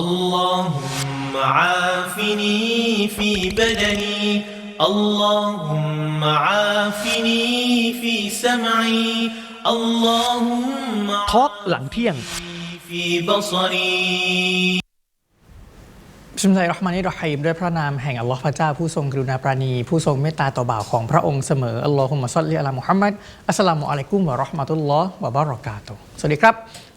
اللهم عافني في بدني اللهم عافني في سمعي اللهم ทอล์กหลังเที่ยง في بصري บิสมิลลาฮิรเราะห์มานิรเราะฮีมด้วยพระนามแห่งอัลลอฮ์พระเจ้าผู้ทรงกรุณาปราณี ผู้ทรงเมตตาต่อบ่าวของพระองค์เสมออัลลอฮุมะซัลลิอะลามุฮัมมัดอัสสลามุอะลัยกุมวะเราะห์มะตุลลอฮ์วะบารอกาตุฮ์สวัสดีครับ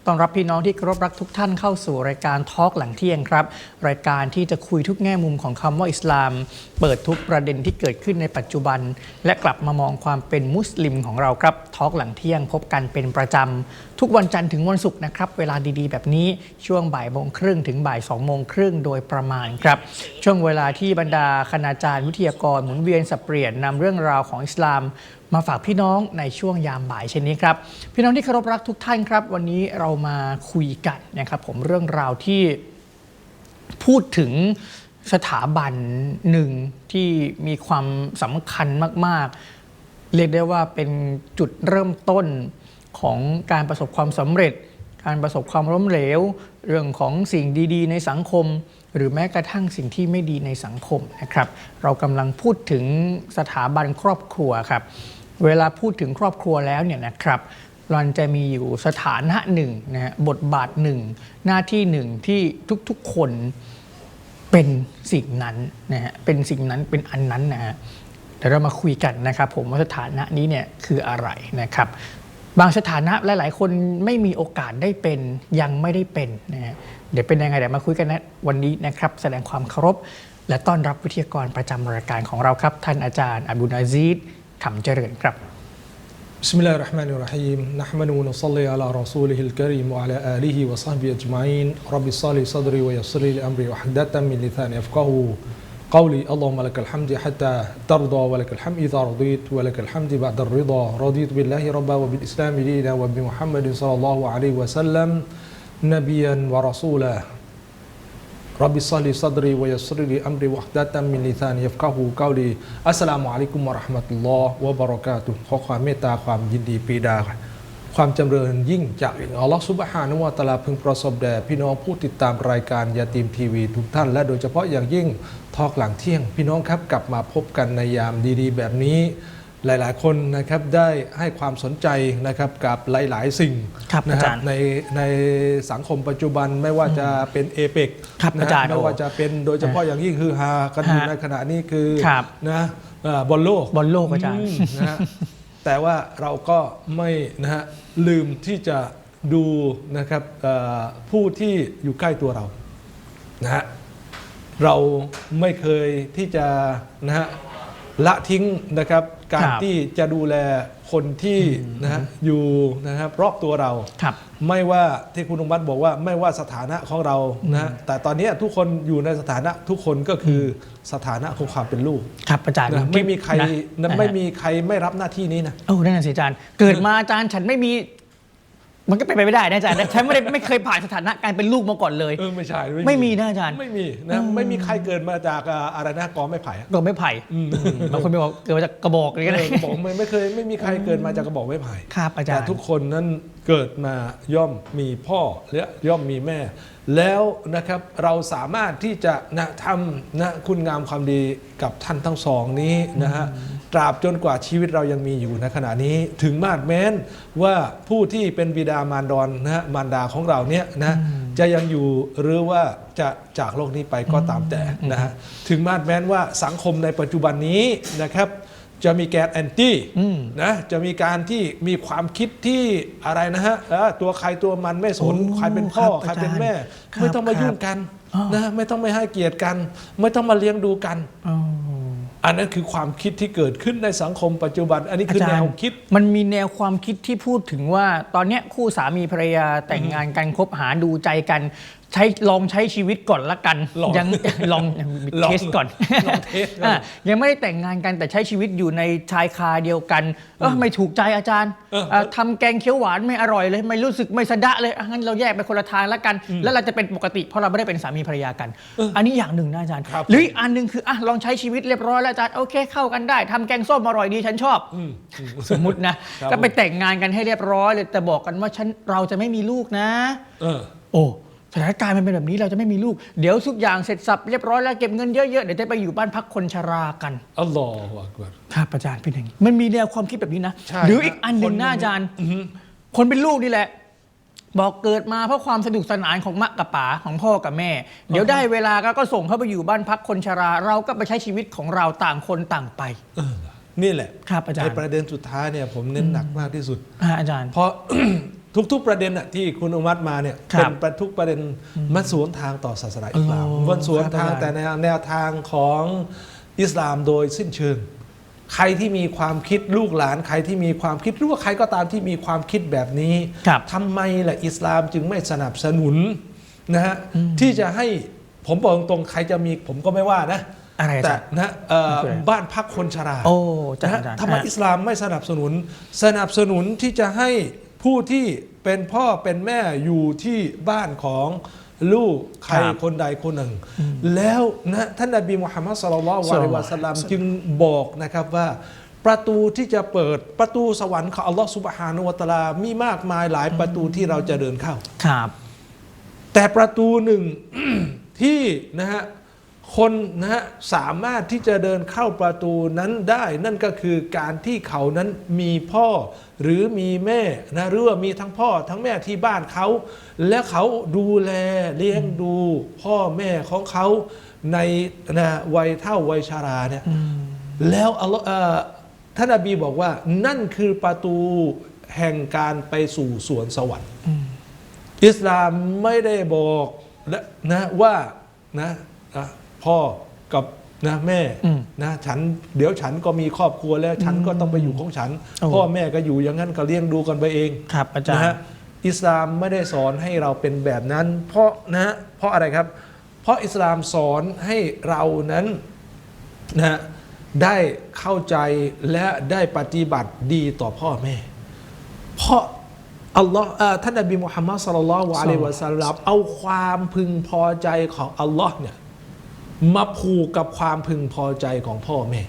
ต้อนรับพี่น้องที่เคารพรักทุกท่านเข้าสู่รายการทอล์กหลังเที่ยงครับ รายการที่จะคุยทุกแง่มุมของคำว่าอิสลาม เปิดทุกประเด็นที่เกิดขึ้นในปัจจุบัน และกลับมามองความเป็นมุสลิมของเราครับทอล์กหลังเที่ยงพบกันเป็นประจำทุกวันจันทร์ถึงวันศุกร์นะครับเวลาดีๆ แบบนี้ช่วงบ่ายโมงครึ่งถึงบ่ายสองโมงครึ่งโดยประมาณครับ ช่วงเวลาที่บรรดาคณาจารย์วิทยากรหมุนเวียนสับเปลี่ยนนำเรื่องราวของอิสลาม มาฝากพี่น้องในช่วงยามบ่ายเช่นนี้ครับ พี่น้องที่เคารพรักทุกท่านครับ วันนี้เรามาคุยกันนะครับ ผมเรื่องราวที่พูดถึงสถาบันหนึ่งที่มีความสำคัญมาก ๆ เรียกได้ว่าเป็นจุดเริ่มต้นของการประสบความสำเร็จ การประสบความล้มเหลว เรื่องของสิ่งดี ๆ ในสังคม หรือแม้กระทั่งสิ่งที่ไม่ดีในสังคมนะครับ เรากำลังพูดถึงสถาบันครอบครัวครับ เวลาพูดถึงครอบครัวแล้วเนี่ยนะครับมันจะมีอยู่สถานะหนึ่งนะฮะบทบาทหนึ่งหน้าที่หนึ่งที่ทุกๆคนเป็นสิ่งนั้นนะฮะเป็นสิ่งนั้นเป็นอันนั้นนะฮะเดี๋ยวเรามาคุยกันนะครับผมว่าสถานะนี้เนี่ยคืออะไรนะครับ บางสถานะหลาย ๆ คนไม่มีโอกาสได้เป็นยังไม่ได้เป็นนะฮะเดี๋ยวเป็นยังไงเดี๋ยวมาคุยกันนะวันนี้นะครับ แสดงความเคารพและต้อนรับวิทยากรประจำรายการของเราครับ ท่านอาจารย์อับดุลอาซีด ขำเจริญครับ بسم الله الرحمن الرحيم نحمد ونصلي على رسوله الكريم وعلى آله وصحبه أجمعين رب صلي صدري ويسر لي أمري وحدة من لساني يفقه قولي اللهم لك الحمد حتى ترضى ولك الحمد إذا رضيت ولك الحمد بعد الرضا رضيت بالله ربا وبالإسلام دينا وبمحمد صلى الله عليه وسلم نبيا ورسولا รับบิสลิซัดรีวยัสริลีอัมรีวัดตัมมิลิธานียฟกะฮูกาลีอัสลามุอะลัยกุมวะราะห์มัตุลลอฮ์วะบะเราะกาตุฮ์ขอความเมตตาความยินดีปีดา ความจำเริญยิ่งจากอัลลอฮฺซุบฮานุวะตะลาพึงประสบแด่พี่น้องผู้ติดตามรายการยาตีมทีวีทุกท่าน และโดยเฉพาะอย่างยิ่งทอกหลังเที่ยง พี่น้องครับกลับมาพบกันในยามดี ๆ แบบนี้ หลาย ๆ คนนะครับได้ให้ความสนใจนะครับกับหลาย ๆ สิ่งครับนะอาจารย์ในในสังคมปัจจุบันไม่ว่าจะเป็นเอเปกครับนะอาจารย์ไม่ว่าจะเป็นโดยเฉพาะอย่างยิ่งคือฮากันอยู่ฮะในขณะนี้คือครับนะเอ่อบอลโลกบอลโลกอาจารย์มนะฮะแต่ว่าเราก็ไม่นะฮะลืมที่จะดูนะครับเอ่อผู้ที่อยู่ใกล้ตัวเรานะฮะเราไม่เคยที่จะนะฮะละทิ้งนะครับ การครับที่จะดูแลคนที่นะฮะอยู่นะครับรอบตัวเรา ครับ ไม่ว่าที่คุณอนุมัติบอกว่าไม่ว่าสถานะของเรานะฮะแต่ตอนนี้ทุกคนอยู่ในสถานะทุกคนก็คือสถานะของความเป็นลูกครับอาจารย์นะไม่มีใครนะนะไม่มีใครไม่รับหน้าที่นี้นะ โอ้นั่นน่ะสิอาจารย์ เกิดมาอาจารย์ฉันไม่มี มันก็เป็นไปไม่ได้นะอาจารย์ฉันไม่ได้ไม่เคยผ่านสถานะการเป็นลูกมาก่อนเลย เออไม่ใช่ไม่มีนะอาจารย์ ไม่มีนะไม่มีใครเกิดมาจากอ่าอะไรนะกอไม้ไผ่อะก็ไม่ไผ่อืมบางคนไม่บอกเกิดมาจากกระบอกอะไรก็ได้เออบอกไม่ไม่เคยไม่มีใครเกิดมาจากกระบอกไม้ไผ่ ครับอาจารแต่ย์ ทุกคนนั้นเกิดมาย่อมมีพ่อและย่อมมีแม่ แล้วนะครับเราสามารถที่จะนะทำนะคุณงามความดีกับท่านทั้งสองนี้นะฮะ ตราบจนกว่าชีวิตเรายังมีอยู่ในขณะนี้ถึงมาดแม้นว่าผู้ที่เป็นบิดามารดอนนะฮะมารดาของเราเนี่ยนะจะยังอยู่หรือว่าจะจากโลกนี้ไปก็ตามแต่นะฮะถึงมาดแม้นว่าสังคมในปัจจุบันนี้นะครับจะมีแกนแอนตี้อืมนะจะมีการที่มีความคิดที่อะไรนะฮะเออตัวใครตัวมันไม่สนโอ้ใครเป็นพ่อครับใครเป็นแม่อาจารย์ไม่ต้องมาครับยุ่งกันอ๋อนะไม่ต้องไม่ให้เกียรติกัน ไม่ต้องมาเลี้ยงดูกัน อ๋ออันนั้นคือความคิดที่เกิดขึ้นในสังคมปัจจุบัน อันนี้คืออาจารแนย์วคิด มันมีแนวความคิดที่พูดถึงว่า ตอนเนี้ยคู่สามีภรรยาแต่งงานกันคบหาดูใจกัน ใช้ลองใช้ชีวิตก่อนละกันลองยังลองลองเทสก่อนลองเทสก่อนอะยังไม่ได้แต่งงานกันแต่ใช้ชีวิตอยู่ในชายคาเดียวกันเออไม่ถูกใจอาจารย์เออเอ่อทำแกงเขียวหวานไม่อร่อยเลย ไม่รู้สึกไม่สะดะเลยอะงั้นเราแยกไปคนละทางละกัน แล้วเราจะเป็นปกติเพราะเราไม่ได้เป็นสามีภรรยากัน อันนี้อย่างหนึ่งนะอาจารย์ ครับ หรืออีกอันหนึ่งคืออะลองใช้ชีวิตเรียบร้อยแล้วอาจารย์โอเคเข้ากันได้ทำแกงส้มอร่อยดีฉันชอบ อืมอืมสมมุตินะครับ ก็ไปแต่งงานกันให้เรียบร้อยเลยแต่บอกกันว่าฉันเราจะไม่มีลูกนะ เออ โอ้ส ถานการณ์มันเป็นแบบนี้เราจะไม่มีลูก เดี๋ยวทุกอย่างเสร็จสับเรียบร้อยแล้วเก็บเงินเยอะๆเดี๋ยวจะไปอยู่บ้านพักคนชรากันอัลลอฮฺอักบัรครับอาจารย์เป็นอย่างนี้มันมีแนวความคิดแบบนี้นะใช่หรืออีกอันหนึ่งคนนะอาจารย์คนเป็นลูกนี่แหละ บอกเกิดมาเพราะความสนุกสนานของมะกับป๋าของพ่อกับแม่ เดี๋ยวได้เวลาก็ก็ส่งเขาไปอยู่บ้านพักคนชรา เราก็ไปใช้ชีวิตของเราต่างคนต่างไปเออนี่แหละครับอาจารย์ไประเด็นสุดท้ายเนี่ยผมเน้นหนักมากที่สุดอ่าอาจารย์ เพราะ ทุก ๆ ประเด็นอะที่คุณอุมัตมาเนี่ยครับเป็นประทุกประเด็นมันสวนทางต่อศาสนาอิสลามอ๋อมันสวนครับทางอาจารย์แต่ในแนวทางของอิสลามโดยสิ้นเชิง ใครที่มีความคิดลูกหลานใครที่มีความคิดหรือว่าใครก็ตามที่มีความคิดแบบนี้ ครับ ทำไมล่ะอิสลามจึงไม่สนับสนุนนะฮะที่จะให้ผมบอกตรงๆใครจะมีผมก็ไม่ว่านะ อะไรอาแต่จารย์ นะเอ่อคืออะไร บ้านพักคนชราโอ้อาจารย์นะฮะอาจารย์ทำไมฮะอิสลามไม่สนับสนุน สนับสนุนที่จะให้ ผู้ที่เป็นพ่อเป็นแม่อยู่ที่บ้านของลูกใครครับคนใดคนหนึ่ง แล้วนะท่านนบีมุฮัมมัดสุลลัลลอฮุอะลัยฮิวะสัลลัมจึงบอกนะครับว่าประตูที่จะเปิดประตูสวรรค์ของอัลลอฮฺสุบฮานุวะตะอาลามีมากมายหลายประตูที่เราจะเดินเข้าครับ แต่ประตูหนึ่งที่นะฮะ คนนะฮะสามารถที่จะเดินเข้าประตูนั้นได้ นั่นก็คือการที่เขานั้นมีพ่อหรือมีแม่นะหรือว่ามีทั้งพ่อทั้งแม่ที่บ้านเขา และเขาดูแลเลี้ยงดูพ่อแม่ของเขาในนะวัยเท่าวัยชาราเนี่ยแล้วอัลลอฮ์เอ่อท่านนบีบอกว่านั่นคือประตูแห่งการไปสู่สวนสวรรค์อิสลามไม่ได้บอกนะนะว่านะนะ พ่อกับนะแม่อืมนะฉันเดี๋ยวฉันก็มีครอบครัวแล้วฉันก็ต้องไปอยู่ของฉัน โอ้ พ่อแม่ก็อยู่อย่างนั้นก็เลี้ยงดูกันไปเอง ครับอาจารนะย์ ฮะอิสลามไม่ได้สอนให้เราเป็นแบบนั้น เพราะนะฮะเพราะอะไรครับ เพราะอิสลามสอนให้เรานั้นนะฮะได้เข้าใจและได้ปฏิบัติดีต่อพ่อแม่ เพราะอัลลอฮ์เอ่อท่านนบีมุฮัมมัดสุลลัลลอฮุอะลัยฮิวะสัลลัมเอาความพึงพอใจของอัลลอฮ์เนี่ย มาผูกกับความพึงพอใจของพ่อแม่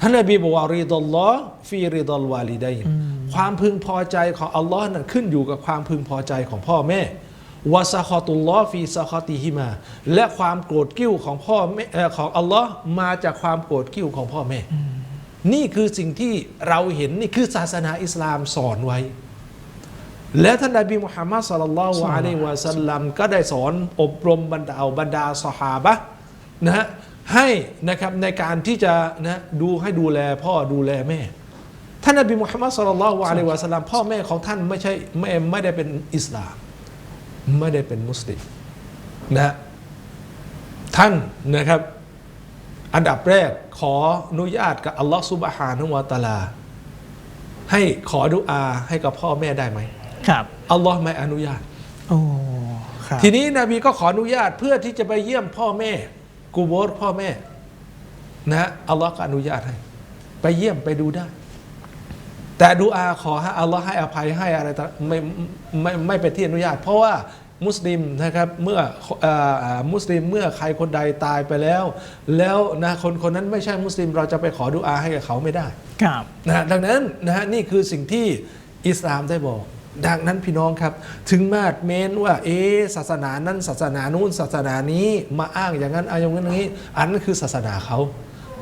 ท่านนบีบอกว่าริดอลลอฮ์ฟีริดอลวาลิดัยน์ความพึงพอใจของอัลลอฮ์นั้นขึ้นอยู่กับความพึงพอใจของพ่อแม่วาซาคอตุลลอฮ์ฟีซาคอติฮิมา และความโกรธกิ้วของพ่อแม่เอ่อของอัลลอฮ์มาจากความโกรธกิ้วของพ่อแม่ นี่คือสิ่งที่เราเห็นนี่คือศาสนาอิสลามสอนไว้ และท่านนบีมุฮัมมัดสุลลัลลอฮุอะลัยฮิวะสัลลัมก็ได้สอนอบรมบรรดาเอาบรรดาสหาบะห์นะฮะให้นะครับในการที่จะนะดูให้ดูแลพ่อดูแลแม่ ท่านนบีมุฮัมมัดสุลลัลลอฮุอะลัยฮิวะสัลลัมพ่อแม่ของท่านไม่ใช่ไม่ไม่ได้เป็นอิสลาม ไม่ได้เป็นมุสลิมนะฮะท่านนะครับ อันดับแรกขออนุญาตกับอัลลอฮฺซุบฮานุวะตะอาลา ให้ขอดุอาให้กับพ่อแม่ได้ไหม ครับอัลลอฮ์ไม่อนุญาต โอ้ครับทีนี้นบีก็ขออนุญาตเพื่อที่จะไปเยี่ยมพ่อแม่ กูโบสพ่อแม่ นะอัลลอฮ์ก็อนุญาตให้ ไปเยี่ยมไปดูได้ แต่ดูอาขอให้อัลลอฮ์ให้อภัยให้อะไรต่างไม่ไม่ไม่เป็นที่อนุญาต เพราะว่ามุสลิมนะครับเมื่อเอ่อเอ่อมุสลิมเมื่อใครคนใดตายไปแล้ว แล้วนะคนคนนั้นไม่ใช่มุสลิมเราจะไปขอดูอาให้กับเขาไม่ได้ ครับนะฮะดังนั้นนะฮะนี่คือสิ่งที่อิสลามได้บอก ดังนั้นพี่น้องครับ ถึงมาดเม้นว่า เอะศาสนานั้นศาสนานู้นศาสนานี้มาอ้างอย่างนั้นอ้างอย่างนั้นอย่างนี้ อันนั้นคือศาสนาเขา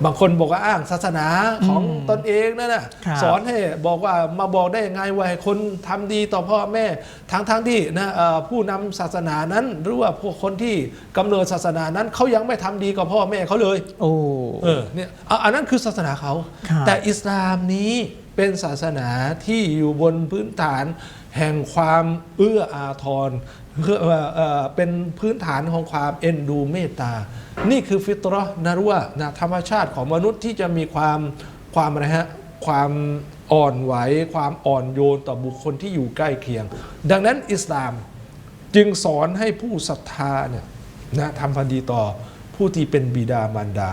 บางคนบอกว่าอ้างศาสนาของตนเองนั่นน่ะครับสอนให้บอกว่ามาบอกได้ยังไงว่าให้คนทำดีต่อพ่อแม่ทั้งทั้งที่นะเอ่อผู้นำศาสนานั้นหรือว่าพวกคนที่กำเนิดศาสนานั้นเขายังไม่ทำดีกับพ่อแม่เขาเลย โอ้เออเนี่ยอะอันนั้นคือศาสนาเขาครับแต่อิสลามนี้เป็นศาสนาที่อยู่บนพื้นฐาน แห่งความเอื้ออาทรเป็นพื้นฐานของความเอ็นดูเมตตา นี่คือฟิตรอนะรู้ว่านะธรรมชาติของมนุษย์ที่จะมีความความอะไรฮะความอ่อนไหว ความอ่อนโยนต่อบุคคลที่อยู่ใกล้เคียง ดังนั้นอิสลามจึงสอนให้ผู้ศรัทธาเนี่ยนะทำพันดีต่อผู้ที่เป็นบิดามารดา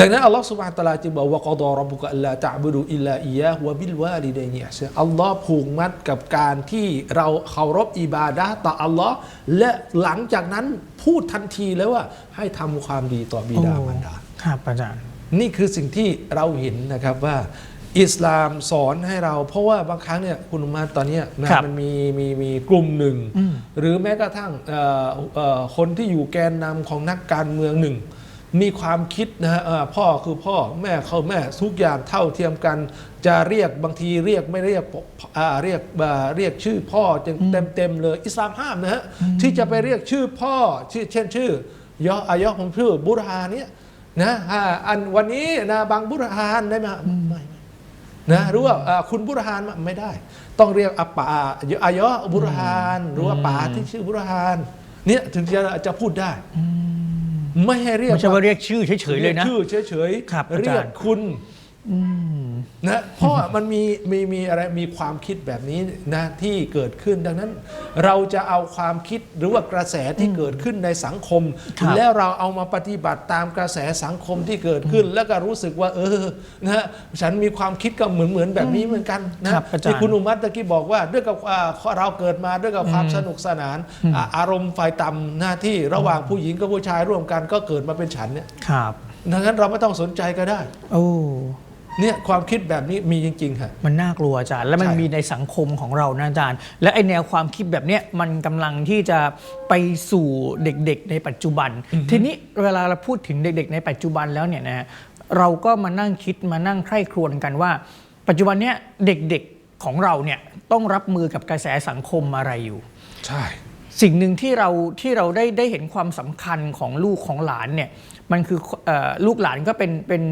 ดังนั้นอัลลอฮฺสุบฮานตะอาลาจึงบอกว่ากอดอรบุกะอัลลาตะบุดุอิลลาอิยะฮ์วะบิลวาลิดัยนิอิหซานัลลอฮ์ผูกมัดกับการที่เราเคารพอิบาดะห์ต่ออัลลอฮ์และหลังจากนั้นพูดทันทีเลยว่าให้ทำความดีต่อบิดามารดาครับอาจารย์ นี่คือสิ่งที่เราเห็นนะครับว่าอิสลามสอนให้เรา เพราะว่าบางครั้งเนี่ยคุณอุมาตอนเนี้ยนะครับมันมีมีมีกลุ่มหนึ่งอืมหรือแม้กระทั่งเอ่อเอ่อคนที่อยู่แกนนำของนักการเมืองหนึ่ง มีความคิดนะฮะเอ่อพ่อคือพ่อแม่เขาแม่ทุกอย่างเท่าเทียมกัน จะเรียกบางทีเรียกไม่เรียกอ่าเรียกอ่าเรียกชื่อพ่อเต็มเต็มเต็มเลย อิสลามห้ามนะฮะที่จะไปเรียกชื่อพ่อชื่อเช่นชื่อยออายอผมชื่อบุรฮานเนี่ยนะอ่าอันวันนี้นะบางบุรฮานได้ไหมฮะไม่ไม่นะหรือว่าอ่าคุณบุรหานไม่ได้ ต้องเรียกอาป่าอายะบุรหานหรือว่าป่าที่ชื่อบุรหานเนี่ยถึงจะจะพูดได้ ไม่ให้เรียกไม่ใช่ว่าเรียกชื่อเฉยๆเลยนะ ชื่อเฉยครับอาจารย์เรียกคุณอืม นะเพราะมันมีมีมีอะไรมีความคิดแบบนี้นะที่เกิดขึ้นดังนั้น เราจะเอาความคิดหรือว่ากระแสที่เกิดขึ้นในสังคม ครับแล้วเราเอามาปฏิบัติตามกระแสสังคมที่เกิดขึ้น แล้วก็รู้สึกว่า เออนะฮะฉันมีความคิดก็เหมือนเหมือนแบบนี้เหมือนกันนะครับอาจารย์ ที่คุณอุมัตตะกี้บอกว่าด้วยกับอ่าเราเกิดมาด้วยกับความสนุกสนานอ่าอารมณ์ไฟต่ำหน้าที่ระหว่างผู้หญิงกับผู้ชายร่วมกันก็เกิดมาเป็นฉันเนี่ยครับ ดังนั้นเราไม่ต้องสนใจก็ได้ โอ้ เนี่ยความคิดแบบนี้มีจริงๆค่ะ มันน่ากลัวอาจารย์ และมันใช่ มีในสังคมของเรานะอาจารย์ และไอแนวความคิดแบบเนี้ยมันกำลังที่จะไปสู่เด็กๆ ในปัจจุบัน ทีนี้เวลาเราพูดถึงเด็กๆ ในปัจจุบันแล้วเนี่ยนะฮะเราก็มานั่งคิดมานั่งใคร่ครวญกันว่า ปัจจุบันเนี้ยเด็กๆของเราเนี่ยต้องรับมือกับกระแสสังคมอะไรอยู่ ใช่ สิ่งหนึ่งที่เราที่เราได้ได้เห็นความสำคัญของลูกของหลานเนี่ยมันคือเออลูกหลานก็เป็นเป็น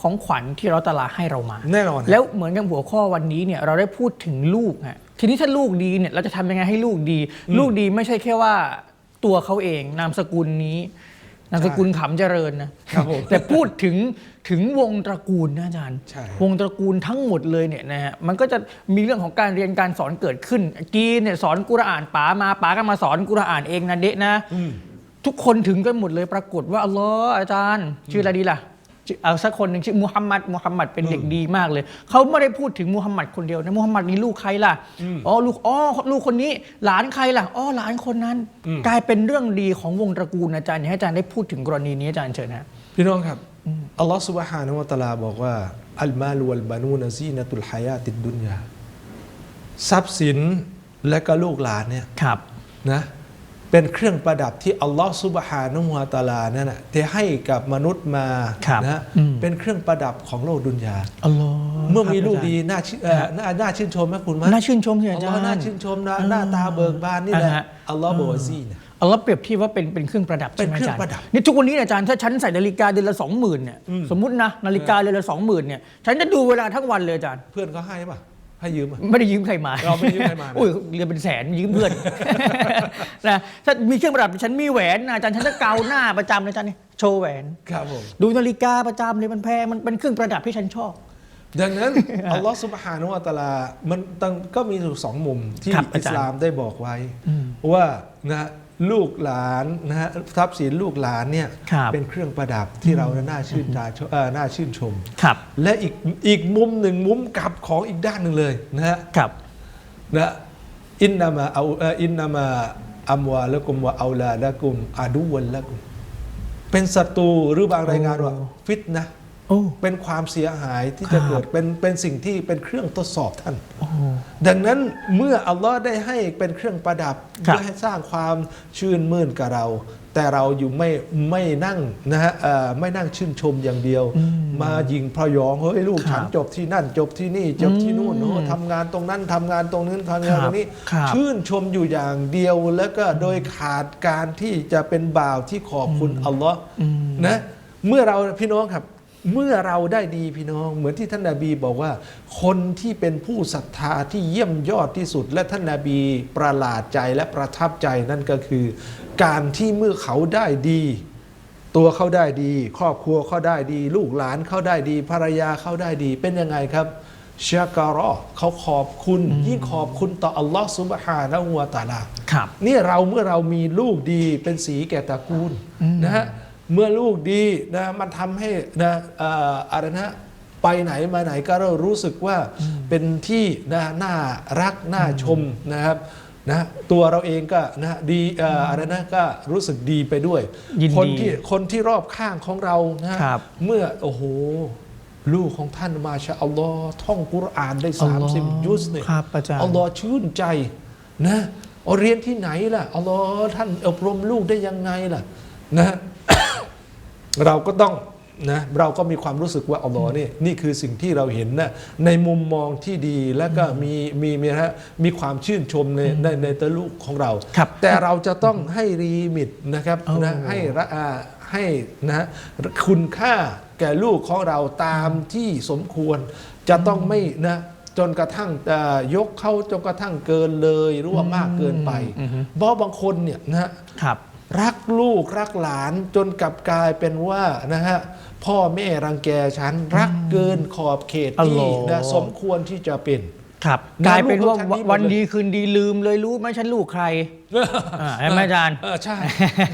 ของขวัญที่เราตะลาให้เรามา แน่นอน แล้วเหมือนกับหัวข้อวันนี้เนี่ยเราได้พูดถึงลูกฮะทีนี้ถ้าลูกดีเนี่ยเราจะทำยังไงให้ลูกดี ลูกดีไม่ใช่แค่ว่าตัวเขาเองนามสกุลนี้นามสกุลขำเจริญนะครับผมแต่พูดถึงถึงวงตระกูลนะอาจารย์ใช่วงตระกูลทั้งหมดเลยเนี่ยนะฮะมันก็จะมีเรื่องของการเรียนการสอนเกิดขึ้น กีเนี่ยสอนกุรอานป๋ามาป๋าก็มาสอนกุรอานเองนะเดะนะทุกคนถึงกันหมดเลยปรากฏว่าอัลลอฮ์อาจารย์ ชื่ออะไรดีล่ะชื่อ เอาสักคนหนึ่งชื่อมูฮัมหมัดมูฮัมหมัดเป็นเด็กดีมากเลย เขาไม่ได้พูดถึงมูฮัมหมัดคนเดียวนะมูฮัมหมัดนี่ลูกใครล่ะอ๋อลูกอ๋อลูกคนนี้ หลานใครล่ะอ๋อหลานคนนั้น กลายเป็นเรื่องดีของวงตระกูลอาจารย์อยากให้อาจารย์ได้พูดถึงกรณีนี้อาจารย์เชิญนะพี่น้องครับอัลลอฮฺสุบฮานะวะตะลาบอกว่าอัลมาลวัลบานูนซีนตุลฮายาติดดุนยาทรัพย์สินและก็ลูกหลานเนี่ยนะ เป็นเครื่องประดับที่อัลลอฮฺสุบฮานุฮาตาลานั่นแนะที่ให้กับมนุษย์มานะเป็นเครื่องประดับของโลกดุนยาเมื่อมีลูกดีน่าน่าชื่นชมไหมคุณมั้ยน่าชื่นชมใช่ไหมอาจารย์น่าชื่นชมนะหน้าตาเบิกบานนี่แหละอัลลอฮฺบอกซีนะอัลลอฮ์เปรียบที่ว่าเป็นเป็นเครื่องประดับเป็นเครื่องประดับนี่ทุกวันนี้อาจารย์ถ้าฉันใส่นาฬิกาเดือนละสองหมื่นเนี่ยสมมตินะนาฬิกาเดือนละสองหมื่นเนี่ยฉันจะดูเวลาทั้งวันเลยอาจารย์เพื่อนเขาให้ป่ะ ให้ยืมป่ะไม่ได้ยืมใครมาเราไม่ได้ยืมใครมานะอุ้ยเรียนเป็นแสนยืมเพื่อน นะถ้ามีเครื่องประดับฉันมีแหวนนะอาจารย์ฉันจะเกาหน้าประจำเลยอาจารย์นี่โชว์แหวน ครับผม ดูนาฬิกาประจำเลยมันแพงมันเป็นเครื่องประดับที่ฉันชอบ ดังนั้น อัลลอฮ์สุบฮานุวะตะอาลามันตั้งก็มีอยู่สองมุมที่ครับอาอิจารย์สลามได้บอกไว้ ว่านะ ลูกหลานนะฮะทรัพย์สินลูกหลานเนี่ยครับเป็นเครื่องประดับที่เราน่าชื่นตาชเอ่อน่าชื่นชม ครับ และอีกอีกมุมหนึ่งมุมกลับของอีกด้านหนึ่งเลยนะฮะ ครับ นะอินนามาเอาเอ่ออินนามาอัมวาละกุมวะเอาลาละกุมอาดูวันละกุม เป็นศัตรูหรือบางรายงานว่าโอ้ฟิตนะห์โอ้ เป็นความเสียหายที่ครัจะบเกิดเป็นเป็นสิ่งที่เป็นเครื่องทดสอบท่านโอ้ดังนั้นเมื่ออัลลอฮ์ได้ให้เป็นเครื่องประดับครับเพื่อให้สร้างความชื่นมื่นกับเรา แต่เราอยู่ไม่ไม่นั่งนะฮะเอ่อไม่นั่งชื่นชมอย่างเดียว มายิงพยองเฮ้ยลูกครับฉันจบที่นั่นจบที่นี่จบที่นู่นอืมโอ้ทำงานตรงนั้นทำงานตรงนี้ทำงานตรงนี้ครับชื่นชมอยู่อย่างเดียวแล้วก็โดยขาดการที่จะเป็นบ่าวที่ขอบคุณอัลลอฮ์อืมนะเมื่อเราพี่น้องครับ เมื่อเราได้ดีพี่น้อง เหมือนที่ท่านนาบีบอกว่า คนที่เป็นผู้ศรัทธาที่เยี่ยมยอดที่สุด และท่านนาบีประหลาดใจและประทับใจนั่นก็คือ การที่เมื่อเขาได้ดี ตัวเขาได้ดี ครอบครัวเขาได้ดี ลูกหลานเขาได้ดี ภรรยาเขาได้ดี เป็นยังไงครับชาการอเขาขอบคุณยิ่งขอบคุณต่ออัลลอฮ์ซุบฮานะฮูวะตะอาลาครับนี่เราเมื่อเรามีลูกดีเป็นสีแก่ตระกูลนะฮะ เมื่อลูกดีนะมันทำให้นะเอ่ออะไรนะไปไหนมาไหนก็เรารู้สึกว่าเป็นที่นะน่ารักน่าชมนะครับนะตัวเราเองก็นะดีเอ่ออะไรนะก็รู้สึกดีไปด้วยยินดีคนที่คนที่รอบข้างของเรานะฮะครับเมื่อโอ้โห ลูกของท่านมาชาอัลลอฮ์ท่องกุรอานได้อัลลอฮ์30 ยุสเนี่ยครับอาจารย์อัลลอฮ์ชื่นใจนะเอาเรียนที่ไหนล่ะอัลลอฮ์ท่านอบรมลูกได้ยังไงล่ะนะ เราก็ต้องนะเราก็มีความรู้สึกว่าอัลลอฮ์นี่นี่คือสิ่งที่เราเห็นนะในมุมมองที่ดีแล้วก็มีมีมีฮะมีความชื่นชมในในในตัวลูกของเรา ครับแต่เราจะต้องให้รีมิตนะครับโอ้นะให้ระอาให้นะคุณค่าแก่ลูกของเราตามที่สมควร จะต้องไม่นะจนกระทั่งเอ่อยกเข้าจนกระทั่งเกินเลยหรือว่ามากเกินไปอืมอืมเพราะบางคนเนี่ยนะครับ รักลูกรักหลานจนกลับกลายเป็นว่านะฮะพ่อแม่รังแกฉัน รักเกินขอบเขตอัลที่ลอฮ์นะสมควรที่จะเป็นครับนะกลายเป็นว่าลูกของฉันนี่หมดเลยวันดีคืนดีลืมเลยรู้ไหมฉันลูกใครอ่าใช่ไหมอาจารย์เออใช่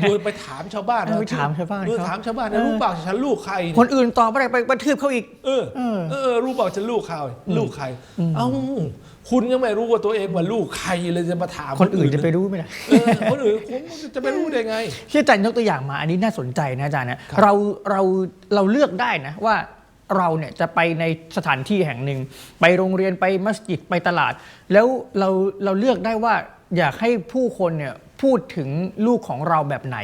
โดยไปถามชาวบ้านเออไปถามชาวบ้านเออเขาถามชาวบ้านเอนะอรู้เปล่าฉันลูกใคร คนอื่นตอบไม่ได้ไปกระทืบเขาอีก เออเออเออรู้เปล่าฉันลูกใครลูกใครเอ้า คุณยังไม่รู้ว่าตัวเองว่าลูกใครเลยจะมาถามคนอื่นจะไปรู้ไหมล่ะเออคนอื่นคุณจะไปรู้ได้ไงที่อาจารย์ยกตัวอย่างมา อันนี้น่าสนใจนะอาจารย์นะครับเราเราเราเลือกได้นะว่าเราเนี่ยจะไปในสถานที่แห่งหนึ่ง ไปโรงเรียนไปมัสยิดไปตลาด แล้วเราเราเลือกได้ว่าอยากให้ผู้คนเนี่ยพูดถึงลูกของเราแบบไหน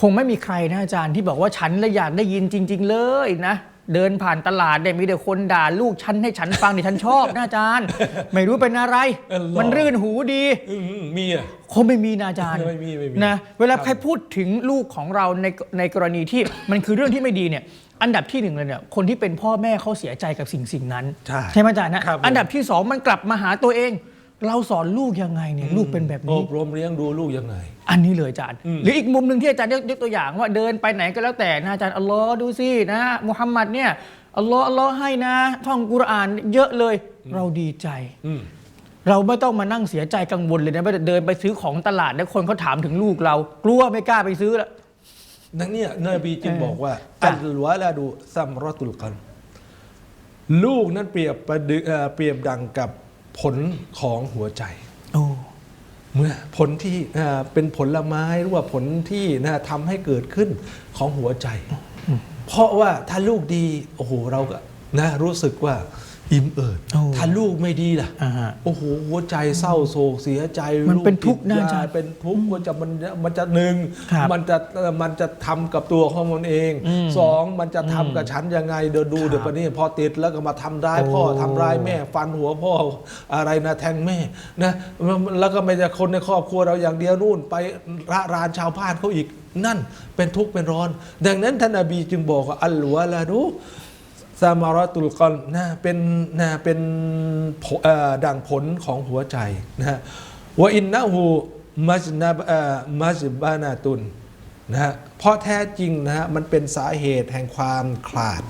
คงไม่มีใครนะอาจารย์ที่บอกว่าฉันและอยากได้ยินจริง ๆ เลยนะ เดินผ่านตลาดเนี่ยมีแต่คนด่าลูกฉันให้ฉันฟังเนี่ยฉันชอบนะอาจารย์ ไม่รู้เป็นอะไรอัลลอฮ์มันรื่นหูดี อืมมีอะ คงไม่มีนะอาจารย์ไม่มีไม่มีนะเวลาครับใครพูดถึงลูกของเราในในกรณีที่ มันคือเรื่องที่ไม่ดีเนี่ยอันดับที่หนึ่งเลยเนี่ยคนที่เป็นพ่อแม่เขาเสียใจกับสิ่งสิ่งนั้นใช่ไหมอาจารย์นะครับผม อันดับที่สองมันกลับมาหาตัวเอง เราสอนลูกยังไงเนี่ยลูกเป็นแบบอนี้บรมเลี้ยงดูลูกยังไง อันนี้เลยอาจารย์อืมหรืออีกมุมหนึ่งที่อาจารย์ยกยกตัวอย่างว่าเดินไปไหนก็แล้วแต่นะอาจารย์อัลลอฮ์ดูสินะมุฮัมมัดเนี่ยอัลลอฮ์อัลลอฮ์ให้นะ ท่องกุรอานเยอะเลยเราดีใจอืมเราไม่ต้องมานั่งเสียใจกังวลเลยนะว่าเดินไปซื้อของตลาดแล้วคนเขาถามถึงลูกเรา กลัวไม่กล้าไปซื้อละนั่นเนี่ยนบีจึงเออบอกว่าจ้ะอัลวะลาดูซัมรอตุลกัน ลูกนั้นเปรียบประดึเอ่อเปรียบดังกับ ผลของหัวใจโอ้เมื่อผลที่เอ่อเป็นผลไม้หรือว่าผลที่นะทำให้เกิดขึ้นของหัวใจ เพราะว่าถ้าลูกดีโอ้โหเราก็นะรู้สึกว่า อิ่มเอิบโอ้ถ้าลูกไม่ดีล่ะอ่าฮะโอ้โหหัวใจเศร้าโศกเสียใจมันเป็นทุกข์ลูนะติดอาจารยาย์เป็นทุกข์มันจะมันมันจะหนึ่งครับมันจะเอ่อมันจะทำกับตัวของมันเองอืมสองมันจะทำอืมกับฉันยังไงเดี๋ยวดูครับเดี๋ยวปนี้พอติดแล้วก็มาทำร้ายพ่อโอ้ทำร้ายแม่ฟันหัวพ่ออะไรนะแทงแม่นะแล้วก็ไม่ใช่คนในครอบครัวเราอย่างเดียวนู่นไประรานชาวบ้านเขาอีกนั่นเป็นทุกข์เป็นร้อน ดังนั้นท่านนบีจึงบอกว่าอัลวะลาดู ซามารตุลกอนนะเป็นนะเป็นผลเอ่อดังผลของหัวใจนะว่าอินนะฮูมัจนับมัจบานาตุนนะฮะเพราะแท้จริงนะฮะมันเป็นสาเหตุแห่งความขลาด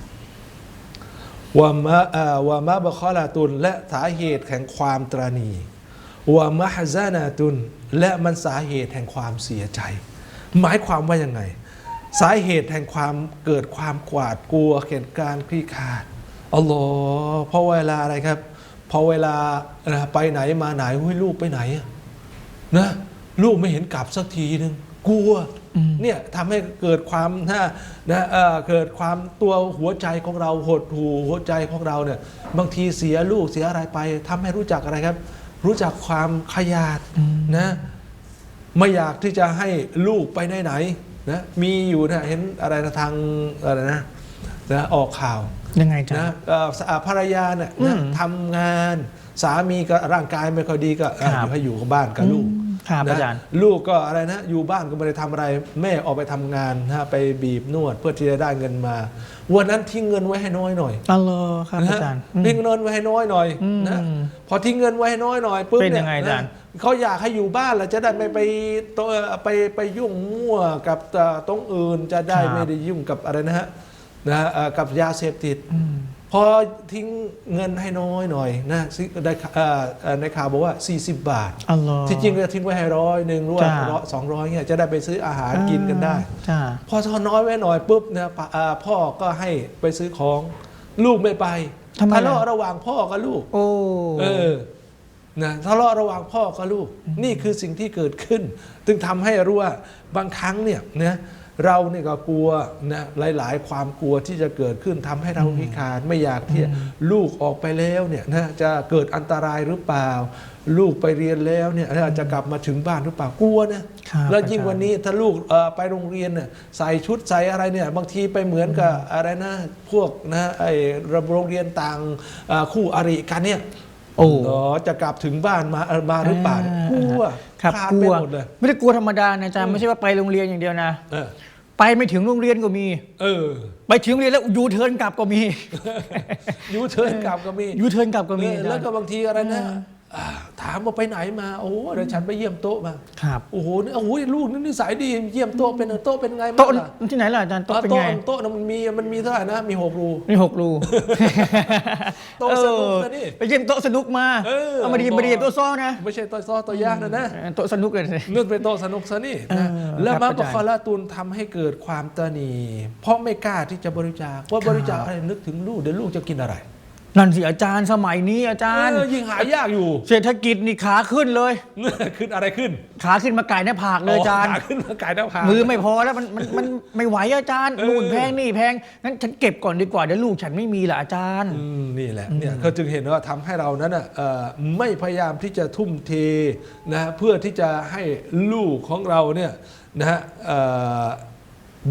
วามะวามะบะคอลาตุน และสาเหตุแห่งความตรณีวามะฮะซานาตุน และมันสาเหตุแห่งความเสียใจ หมายความว่ายังไง สาเหตุแห่งความเกิดความกวาดกลัวเหตุการณ์คลี่คลาดอัลลอฮ์เพราะเวลาอะไรครับ พอเวลาเอ่อไปไหนมาไหนเฮ้ยลูกไปไหนอะนะลูกไม่เห็นกลับสักทีนึงกลัวอืมเนี่ยทำให้เกิดความนะนะเอ่อเกิดความตัวหัวใจของเราหดหูหัวใจของเราเนี่ยบางทีเสียลูกเสียอะไรไปทำให้รู้จักอะไรครับ รู้จักความขยาดนะไม่อยากที่จะให้ลูกไปไหนไหนๆ นะมีอยู่นะเห็นอะไรนะทางอะไรนะนะออกข่าวยังไงอาจารนะย์เอ่อสภรรยาเนี่ยนะอืมทำงานสามีก็ร่างกายไม่ค่อยดีก็อะครับอยู่ให้อยู่กับบ้านกับลูกอืมครับนะอาจารย์ลูกก็อะไรนะ อยู่บ้านก็ไม่ได้ทำอะไร แม่ออกไปทำงานนะไปบีบนวดเพื่อที่จะได้เงินมา วันนั้นทิ้งเงินไว้ให้น้อยหน่อยอัลลอฮ์ครับนะอาฮะจารย์อืมทิ้งเงินไว้ให้น้อยหน่อยอืมนะพอทิ้งเงินไว้ให้น้อยหน่อยปุ๊บเป็นเนี่ยังไงอาจารย์นะ เขาอยากให้อยู่บ้านแล้วจะได้ไม่ไปตัวไปไปยุ่งมั่วกับเอ่อตรงอื่นจะได้ไม่ได้ยุ่งกับอะไรนะฮะนะฮะเอ่อกับยาเสพติดอืมพอทิ้งเงินให้น้อยหน่อยนะซิได้เอ่อเอ่อในข่าวบอกว่า 40 บาทอัลลอฮ์ที่จริงจะทิ้งไว้ให้ร้อยหนึ่งหรือว่าจ้าร้อยสองร้อยเนี่ยจะได้ไปซื้ออาหารกินกันได้จ้าพอทอน้อยไว้หน่อยปุ๊บเนี่ยปะอ่าพ่อก็ให้ไปซื้อของลูกไม่ไปทำไมทะเลาะล่ะระหว่างพ่อกับลูก โอ้เออ นะทะเลาะระหว่างพ่อกับลูก นี่คือสิ่งที่เกิดขึ้น จึงทำให้รู้ว่าบางครั้งเนี่ยนะเราเนี่ยก็กลัวนะหลาย ๆ ความกลัวที่จะเกิดขึ้นทำให้เราพิการไม่อยากที่ลูกออกไปแล้วเนี่ยนะจะเกิดอันตรายหรือเปล่า ลูกไปเรียนแล้วเนี่ยจะกลับมาถึงบ้านหรือเปล่ากลัวนะครับแล้วยิ่งอาจารย์วันนี้ถ้าลูกเอ่อไปโรงเรียนเนี่ยใส่ชุดใส่อะไรเนี่ยบางทีไปเหมือนกับอะไรนะพวกนะไอ้โรงเรียนต่างเอ่อคู่อริกันเนี่ย โอ้เนาะจะกลับถึงบ้านมาเอ่อมาหรือเปล่าเนี่ยกลัวครับคลานกไปลัวหมดเลย ไม่ได้กลัวธรรมดานะอาจารย์ไม่ใช่ว่าไปโรงเรียนอย่างเดียวนะ เออ ไปไม่ถึงโรงเรียนก็มี เออไปถึงโรงเรียนแล้วยูเทิร์นกลับก็มี ยูเทิร์นกลับก็มียูเทิร์นกลับก็มีเอออาจารย์แล้วก็บางทีอะไรนะอ่า ถามว่าไปไหนมา โอ้โหเดี๋ยวฉันไปเยี่ยมโต๊ะมา ครับ โอ้โหนี่โอ้โหลูกนี่นิสัยดี เยี่ยมโต๊ะเป็นโต๊ะเป็นไงบ้างโต๊ะล่ะที่ไหนล่ะอาจารย์โต๊ะเป็นโต๊ะไงโต๊ะน่ะมันมีมันมีเท่าไหร่นะ มีหกรู นี่หกรูโต๊ะสนุกนะนี่ เออไปเยี่ยมโต๊ะสนุกมาเออเอามาดีมาดีโต๊ะซ้อนะไม่ใช่โต๊ะซ้อโต๊ะย่างนะนะโต๊ะสนุกเลยนึกเป็นโต๊ะสนุกซะนี่นะเออแล้วครับมาอาบจารย์คอลาตูนทำให้เกิดความตระหนีเพราะไม่กล้าที่จะบริจาคว่าบริจาคอะไรนึกถึงลูกเดี๋ยวลูกจะกินอะไร นั่นสิอาจารย์สมัยนี้อาจารย์เออยิ่งหายากอยู่ เศรษฐกิจนี่ขาขึ้นเลย ขึ้นอะไรขึ้น ขาขึ้นมาไก่หน้าผากเลยอาจารย์ขาขึ้นมาไก่หน้าผากมือไม่พอแล้วมันมันมันไม่ไหวอาจารย์เออนู่นแพงนี่แพงงั้นฉันเก็บก่อนดีกว่าเดี๋ยวลูกฉันไม่มีละอาจารย์อืมนี่แหละเนี่ยเขาจึงเห็นว่าทำให้เรานั้นน่ะเอ่อไม่พยายามที่จะทุ่มเทนะเพื่อที่จะให้ลูกของเราเนี่ยนะฮะเอ่อ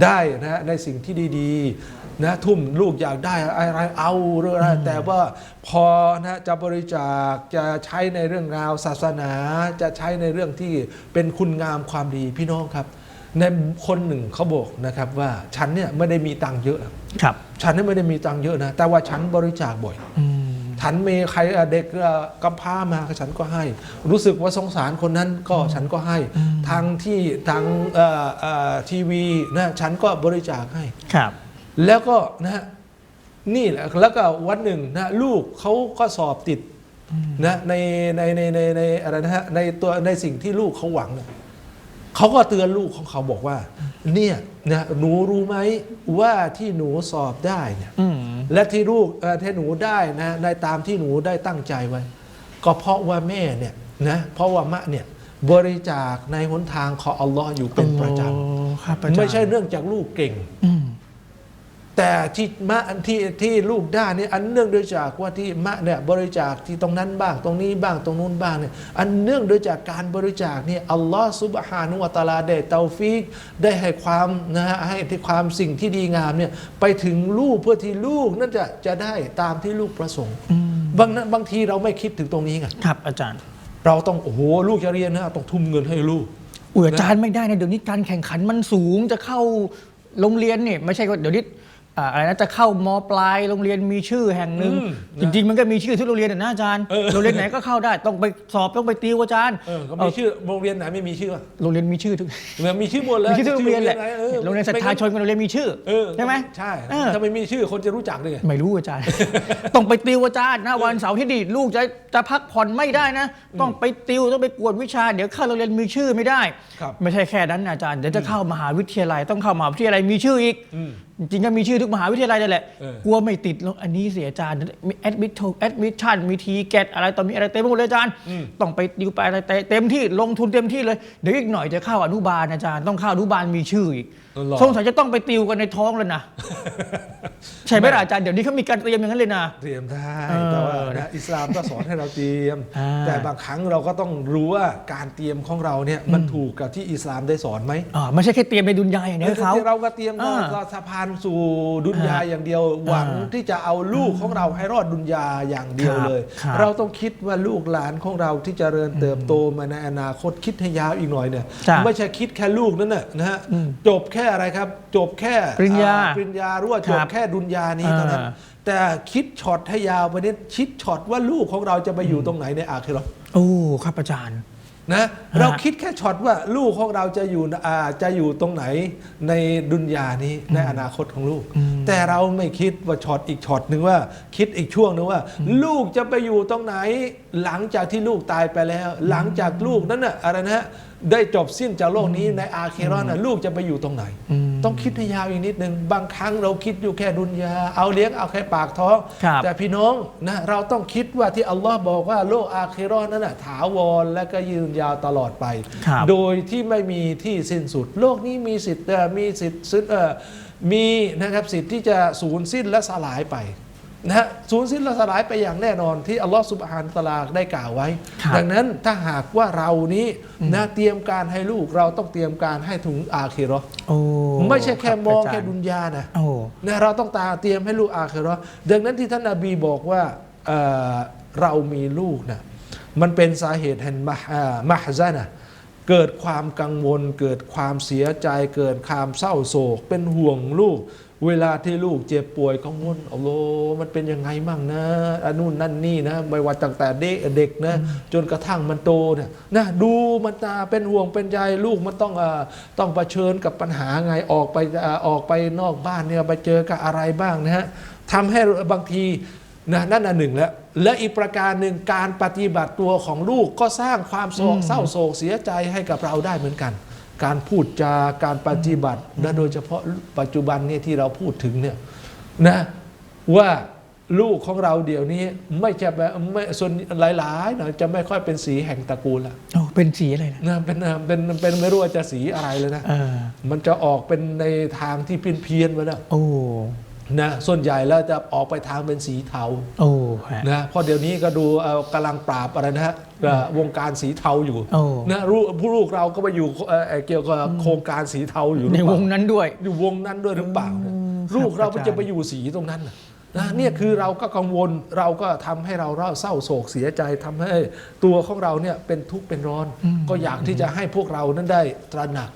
ได้นะฮะในสิ่งที่ดีๆนะทุ่มลูกอยากได้อะไรเอาหรืออะไรแต่ว่าพอนะจะบริจาคจะใช้ในเรื่องราวศาสนาจะใช้ในเรื่องที่เป็นคุณงามความดีพี่น้องครับ ในคนหนึ่งเขาบอกนะครับว่าฉันเนี่ยไม่ได้มีตังค์เยอะครับ ฉันนี่ไม่ได้มีตังค์เยอะนะแต่ว่าฉันบริจาคบ่อยอืม ฉันมีใครเอ่อเด็กเอ่อกำพร้ามาฉันก็ให้ รู้สึกว่าสงสารคนนั้นก็ฉันก็ให้ทางที่ทางเอ่อเอ่อทีวีนะฉันก็บริจาคให้ครับ แล้วก็นะฮะนี่แหละแล้วก็วันหนึ่งนะลูกเขาก็สอบติดนะในในในในในอะไรนะฮะในตัวในสิ่งที่ลูกเขาหวังเนี่ยเขาก็เตือนลูกของเขาบอกว่า เนี่ย นะหนูรู้ไหมว่าที่หนูสอบได้เนี่ยอืมและที่ลูกเอ่อที่หนูได้นะในตามที่หนูได้ตั้งใจไว้ ก็เพราะว่าแม่เนี่ยนะเพราะว่ามะเนี่ยบริจาคในหนทางของอัลลอฮ์อยู่เป็นประจโอ้ครับอาจารำย์ไม่ใช่เรื่องจากลูกเก่งอืม แต่ที่มะที่ที่ลูกได้เนี่ยอันเนื่องโดยจากว่าที่มะเนี่ยบริจาคที่ตรงนั้นบ้าง ตรงนี้บ้างตรงนู้นบ้างเนี่ยอันเนื่องโดยจากการบริจาคเนี่ยอัลลอฮ์ซุบฮานุวะตะอาลาได้เตาฟิกได้ให้ความนะฮะให้ที่ความสิ่งที่ดีงามเนี่ยไปถึงลูกเพื่อที่ลูกนั่นจะจะได้ตามที่ลูกประสงค์อืมบางนั้นบางทีเราไม่คิดถึงตรงนี้ไงครับ อาจารย์ เราต้องโอ้โหลูกจะเรียนนะต้องทุ่มเงินให้ลูกอุยอาจารย์ไม่ได้นะเดี๋ยวนี้การแข่งขันมันสูงจะเข้าโรงเรียนเนี่ยไม่ใช่ว่าเดี๋ยวนี้ อ่าอะไรนะจะเข้ามปลายโรงเรียนมีชื่อแห่งหนึ่งอืมจริง ๆ มันก็มีชื่อทุกโรงเรียนอะนะอาจารย์เออ โรงเรียนไหนก็เข้าได้ต้องไปสอบต้องไปติวอาจารย์เออก็มีชื่อโรงเรียนไหนไม่มีชื่อวะโรงเรียนมีชื่อทุกมันมีชื่อหมดเลยมีชื่อทุกโรงเรียนแหละชื่อออโรงเรียนศรัทธาชนกับโรงเรียนมีชื่อเออใช่ไหมใช่เออ ถ้าไม่มีชื่อคนจะรู้จักได้ไงไม่รู้อาจารย์ ต้องไปติวอาจารย์นะวันเสาร์ที่ดีลูกจะจะพักผ่อนไม่ได้นะ ต้องไปติวต้องไปกวดวิชา เดี๋ยวเข้าโรงเรียนมีชื่อไม่ได้ ครับไม่ใช่แค่นั้นนะอาจารย์เดี๋ยวจะเข้ามหาวิทยาลัยต้องเข้ามหาวิทยาลัยมีชื่ออีก อืมจริงๆก็มีชื่อทุกมหาวิทยาลัยนั่นแหละเออ กลัวไม่ติดแล้วอันนี้เสียอาจารย์มีแอดมิทแอดมิชชั่นมีทีแกตอะไรต่อมีอะไรเต็มไปหมดเลยอาจารย์ ต้องไปดิวไปอะไรเต็มที่ลงทุนเต็มที่เลย เดี๋ยวอีกหน่อยจะเข้าอนุบาลอาจารย์ต้องเข้าอนุบาลมีชื่ออีก เออหรอสงสัยจะต้องไปติวกันในท้องเลยนะ ใช่ไหมล่ะอาจารย์เดี๋ยวนี้เขามีการเตรียมอย่างนั้นเลยนะ เตรียมได้เออแต่ว่านะอิสลามก็สอนให้เราเตรียม อ่า แต่บางครั้งเราก็ต้องรู้ว่าการเตรียมของเราเนี่ยมันถูกกับที่อิสลามได้สอนไหมอ่าไม่ใช่แค่เตรียมในดุนยาอย่างเดียวให้เขา เราก็เตรียมอ่าก็สะพานสู่ดุนยาอย่างเดียว หวังที่จะเอาลูกของเราให้รอดดุนยาอย่างเดียวเลย ครับ เราต้องคิดว่าลูกหลานของเราที่จเจริญเติบโตมาในอนาคตคิดให้ยาวอีกหน่อยเนี่ย จ้ะไม่ใช่คิดแค่ลูกนั่นน่ะนะฮะอืมจบแค่อะไรครับ จบแค่ปริญญาอ่ปริญญาหรือว่าจครับบแค่ดุนยานี้เท่านั้น อ่า แต่คิดช็อตให้ยาวไปนี้คิดช็อตว่าลูกของเราจะไปอยู่ตรงไหนในอาคิเราะห์ โอ้ครับอาจารย์นะเราคิดแค่ช็อตว่าลูกของเราจะอยู่อ่าจะอยู่ตรงไหนในดุนยานี้ในอนาคตของลูก แต่เราไม่คิดว่าช็อตอีกช็อตหนึ่งว่า คิดอีกช่วงหนึงว่า ลูกจะไปอยู่ตรงไหน หลังจากที่ลูกตายไปแล้ว หลังจากลูกนั้นน่ะอะไรนะฮะ ได้จบสิ้นจากโลกนี้ในอาเครอนน่ะลูกจะไปอยู่ตรงไหนอืมต้องคิดให้ยาวอีกนิดหนึ่งบางครั้งเราคิดอยู่แค่ดุนยา เอาเลี้ยงเอาแค่ปากท้องครับแต่พี่น้องนะเราต้องคิดว่าที่อัลลอฮ์บอกว่าโลกอาคิเราะห์นั้นนะถาวรและก็ยืนยาวตลอดไปครับโดยที่ไม่มีที่สิ้นสุด โลกนี้มีสิทธิ์เอ่อมีสิทธิ์สิ้นเอ่อมีนะครับสิทธิ์ที่จะสูญสิ้นและสลายไป นะฮะสูญสิ้นและสลายไปอย่างแน่นอนที่อัลลอฮ์สุบฮานตะลาได้กล่าวไว้ ครับดังนั้นถ้าหากว่าเรานี้นะเตรียมการให้ลูกเราต้องเตรียมการให้ถึงอาคิเราะห์โอ้ไม่ใช่แค่รับมองาจารย์แค่ดุนยานะ โอ้ นะเราต้องตาเตรียมให้ลูกอาคิเราะห์ดังนั้นที่ท่านนาบีบอกว่าเอ่อเรามีลูกนะมันเป็นสาเหตุแห่งมะอ่ามะฮซะนะเกิดความกังวล เกิดความเสียใจ เกิดความเศร้าโศก เป็นห่วงลูก เวลาที่ลูกเจ็บป่วยกังวลอัลโลมันเป็นยังไงมั่งนะอันนู่นนั่นนี่นะไม่ว่าตั้งแต่เด็กเด็กนะจนกระทั่งมันโตเนี่ยนะดูมันตาเป็นห่วงเป็นใยลูกมันต้องเอ่อต้องเผชิญกับปัญหาไงออกไปเอ่อออกไปนอกบ้านเนี่ยไปเจอกับอะไรบ้างนะฮะทำให้บางทีนะนั่นอันหนึ่งแล้ว และอีกประการหนึ่งการปฏิบัติตัวของลูกก็สร้างความโศกเศร้าโศกเสียใจให้กับเราได้เหมือนกัน การพูดจาการปฏิบัติและโดยเฉพาะปัจจุบันเนี่ยที่เราพูดถึงเนี่ยนะว่าลูกของเราเดี๋ยวนี้ไม่จะแบบไม่ส่วนหลายๆหน่อยจะไม่ค่อยเป็นสีแห่งตระกูลละโอ้เป็นสีอะไรนะนะเป็นเป็นเป็นไม่รู้ว่าจะสีอะไรเลยนะเออมันจะออกเป็นในทางที่เพี้ยนเพียนๆไปแล้วโอ้ นะส่วนใหญ่แล้วจะออกไปทางเป็นสีเทาโอ้ฮะนะเพราะเดี๋ยวนี้ก็ดูเอ่อกำลังปราบอะไรนะฮะเอ่อวงการสีเทาอยู่โอ้นะลูกผู้ลูกเราก็ไปอยู่เอ่อเอ่อเกี่ยวกับโครงการสีเทาอยู่หในรือเปวล่างนั้นด้วย อยู่วงนั้นด้วยหรือเปล่าเนี่ยอืมลูกเราครับอาจารย์จะไปอยู่สีตรงนั้นน่ะนะเนี่ยคือเราก็กังวลเราก็ทำให้เราเศร้าโศกเสียใจทำให้ตัวของเราเนี่ยเป็นทุกข์เป็นร้อน ก็อยากที่จะให้พวกเรานั้นได้ตระหนัก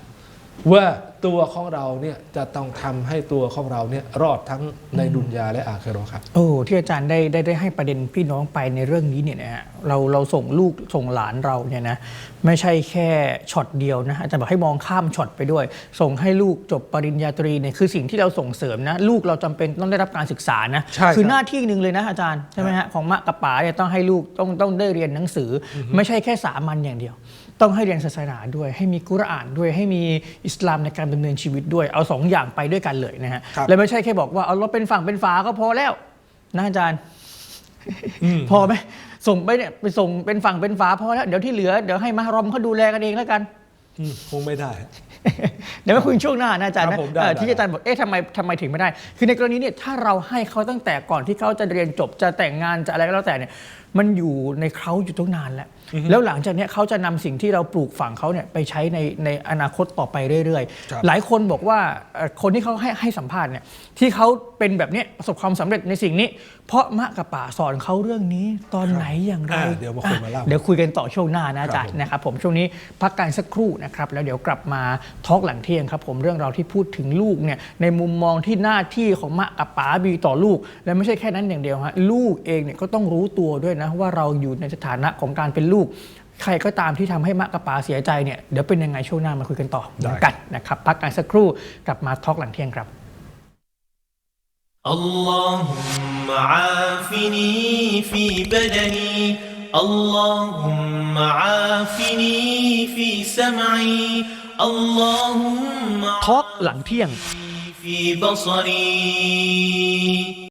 ว่า ตัวของเราเนี่ยจะต้องทำให้ตัวของเราเนี่ยรอดทั้งในดุนยาและอาคิเราะห์ครับโอ้ที่อาจารย์ได้ได้ได้ให้ประเด็นพี่น้องไปในเรื่องนี้เนี่ยนะฮะเราเราส่งลูกส่งหลานเราเนี่ยนะไม่ใช่แค่ช็อตเดียวนะอาจารย์บอกให้มองข้ามช็อตไปด้วย ส่งให้ลูกจบปริญญาตรีเนี่ยคือสิ่งที่เราส่งเสริมนะลูกเราจำเป็นต้องได้รับการศึกษานะใช่ครับคือหน้าที่หนึ่งเลยนะอาจารย์ใช่ไหมฮะของมะกับป๋าเนี่ยต้องให้ลูกต้องต้องได้เรียนหนังสืออไม่ใช่แค่สามัญอย่างเดียว ต้องให้เรียนศาสนาด้วย ให้มีกุรอานด้วยให้มีอิสลามในการดำเนินชีวิตด้วย เอาสองอย่างไปด้วยกันเลยนะฮะครับและไม่ใช่แค่บอกว่าเอาเราเป็นฝั่งเป็นฝาก็พอแล้วนะอาจารย์พอไหมส่งไปเนี่ยไปส่งเป็นฝั่งเป็นฝาพอแล้วเดี๋ยวที่เหลือเดี๋ยวให้มารอมเขาดูแลกันเองแล้วกันอืมคงไม่ได้ เดี๋ยวมาคุยช่วงหน้านะอาจารย์ครันะบผมได้เอ่อได้ที่อาจารย์บอกเอ๊ะทำไมทำไมถึงไม่ได้ คือในกรณีเนี่ยถ้าเราให้เขาตั้งแต่ก่อนที่เขาจะเรียนจบจะแต่งงานจะอะไรก็แล้วแต่เนี่ย มันอยู่ในเขาอยู่ตั้งนานแล้ว แล้วหลังจากเนี้ยเขาจะนำสิ่งที่เราปลูกฝังเขาเนี่ยไปใช้ในในอนาคตต่อไปเรื่อยครับๆหลายคนบอกว่าเอ่อคนที่เขาให้ให้สัมภาษณ์เนี่ยที่เขาเป็นแบบเนี้ยประสบความสำเร็จในสิ่งนี้ เพราะมะกับป่าสอนเขาเรื่องนี้ตอนไหนอย่างไรอ่าเดี๋ยวมาคุยมาเล่าอะเดี๋ยวคุยกันต่อช่วงหน้านะอาจารย์ครับผมนะครับผมช่วงนี้พักกันสักครู่นะครับแล้วเดี๋ยวกลับมาทอล์กหลังเที่ยงครับผมเรื่องราวที่พูดถึงลูกเนี่ยในมุมมองที่หน้าที่ของมะกับป๋ามีต่อลูก และไม่ใช่แค่นั้นอย่างเดียวฮะลูกเองเนี่ยก็ต้องรู้ตัวด้วยนะว่าเราอยู่ในสถานะของการเป็นลใครก็ตามที่ทำให้มะกับป๋าเสียใจเนี่ยเดี๋ยวเป็นยังไงช่วงหน้ามาคุยกันต่อเหมือนกันนะครับพักกันสักครู่กลับมาทอล์กหลังเที่ยงครับ اللهم عافني في بدني اللهم عافني في سمعي اللهم ทอล์กหลังเที่ยง في بصري